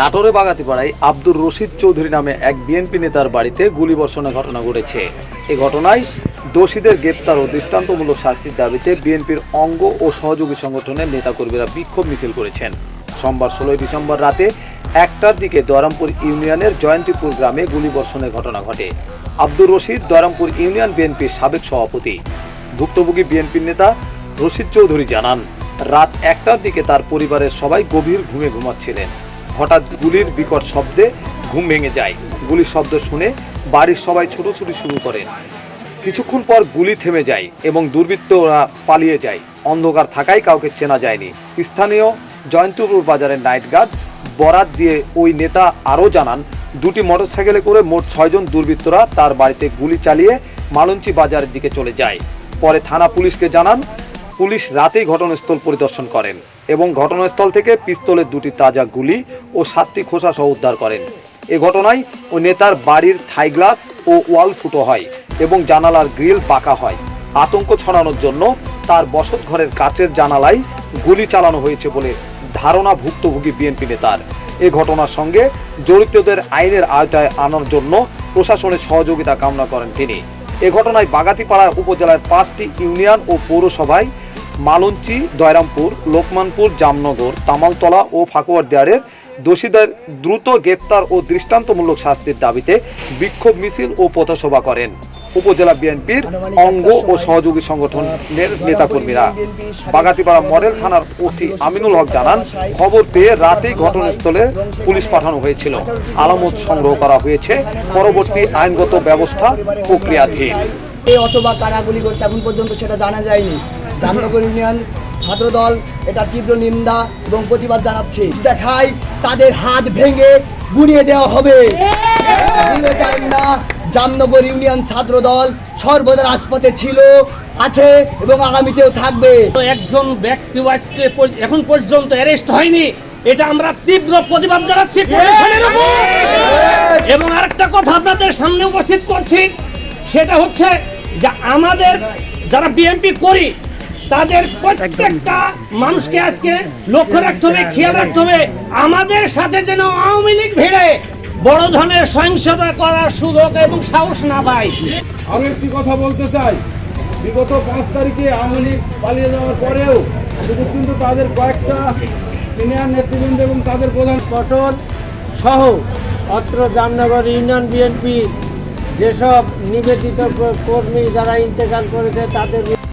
নাটোরে বাগাতিপাড়ায় আব্দুর রশিদ চৌধুরী নামে এক বিএনপি নেতার বাড়িতে গুলিবর্ষণের ঘটনা ঘটেছে। এই ঘটনায় দোষীদের গ্রেপ্তার ও দৃষ্টান্তমূলক শাস্তির দাবিতে বিএনপির অঙ্গ ও সহযোগী সংগঠনের নেতাকর্মীরা বিক্ষোভ মিছিল করেছেন। সোমবার ষোলোই ডিসেম্বর রাতে একটার দিকে দয়রামপুর ইউনিয়নের জয়ন্তীপুর গ্রামে গুলিবর্ষণের ঘটনা ঘটে। আব্দুর রশিদ দয়রামপুর ইউনিয়ন বিএনপির সাবেক সভাপতি। ভুক্তভোগী বিএনপির নেতা রশিদ চৌধুরী জানান, রাত একটার দিকে তার পরিবারের সবাই গভীর ঘুমে ঘুমাচ্ছিলেন। হঠাৎ গুলির বিকট শব্দে ঘুম ভেঙে যায়। গুলির শব্দ শুনে বাড়ির সবাই ছুটোছুটি শুরু করেন কিছুক্ষণ পর গুলি থেমে যায় এবং দুর্বৃত্তরা পালিয়ে যায়। অন্ধকার থাকায় কাউকে চেনা যায়নি। স্থানীয় জয়ন্তপুর বাজারের নাইট গার্ড বরাত দিয়ে ওই নেতা আরও জানান, দুটি মোটরসাইকেলে করে মোট ছয়জন দুর্বৃত্তরা তার বাড়িতে গুলি চালিয়ে মালঞ্চি বাজারের দিকে চলে যায়। পরে থানা পুলিশকে জানান পুলিশ রাতেই ঘটনাস্থল পরিদর্শন করেন এবং ঘটনাস্থল থেকে পিস্তলের দুটি তাজা গুলি ও সাতটি খোসা সহ উদ্ধার করেন। এ ঘটনায় ওই নেতার বাড়ির থাই গ্লাস ও ওয়াল ফুটো হয় এবং জানালার গ্রিল পাকা হয়। আতঙ্ক ছড়ানোর জন্য তার বসত ঘরের কাচের জানালায় গুলি চালানো হয়েছে বলে ধারণা ভুক্তভোগী বিএনপি নেতার। এ ঘটনার সঙ্গে জড়িতদের আইনের আওতায় আনার জন্য প্রশাসনের সহযোগিতা কামনা করেন তিনি। এ ঘটনায় বাগাতিপাড়া উপজেলার পাঁচটি ইউনিয়ন ও পৌরসভায় মালঞ্চি দয়রামপুর লোকমানপুর জামনগর তামালতলা ও ফাকুয়ার দেয়ারের দোষীদের দ্রুত গ্রেপ্তার ও দৃষ্টান্তমূলক শাস্তির দাবিতে বিক্ষোভ মিছিল ও পথসভা করেন উপজেলা বিএনপির অঙ্গ ও সহযোগী সংগঠনের নেতাকর্মীরা। বাগাতিপাড়া মডেল থানার ওসি আমিনুল হক জানান খবর পেয়ে রাতেই ঘটনাস্থলে পুলিশ পাঠানো হয়েছিল। আলামত সংগ্রহ করা হয়েছে। পরবর্তী আইনগত ব্যবস্থা প্রক্রিয়াধীন। অথবা কারা গুলি করছে এখন পর্যন্ত সেটা জানা যায়নি। জামনগর ইউনিয়ন ছাত্রদল, এটা তীব্র নিন্দা এবং প্রতিবাদ জানাচ্ছে। দেখাই তাদের হাত ভেঙে গুড়িয়ে দেওয়া হবে। না, জামনগর ইউনিয়ন ছাত্রদল সর্বদা রাজপথে ছিল, আছে এবং আগামীতেও থাকবে। একজন ব্যক্তি আজকে এখন পর্যন্ত অ্যারেস্ট হয়নি। এটা আমরা তীব্র প্রতিবাদ জানাচ্ছি এবং আরেকটা কথা আপনাদের সামনে উপস্থিত করছি, সেটা হচ্ছে যে আমাদের যারা বিএনপি করি তাদের প্রত্যেকটা মানুষকে আজকে লক্ষ্য রাখতে হবে খেয়াল রাখতে হবে আমাদের সাথে যেন আওয়ামী লীগ ভিড়ে বড় ধরনের সহিংসতা করার সুযোগ এবং সাহস না পায়। আমি একটি কথা বলতে চাই। বিগত পাঁচ তারিখে আওয়ামী লীগ পালিয়ে যাওয়ার পরেও শুধু কিন্তু তাদের কয়েকটা সিনিয়র নেতৃবৃন্দ এবং তাদের প্রধান পটল সহ অত্র জামনগর ইউনিয়ন বিএনপি যেসব নিবেদিত কর্মী যারা ইন্তেকাল করেছে তাদের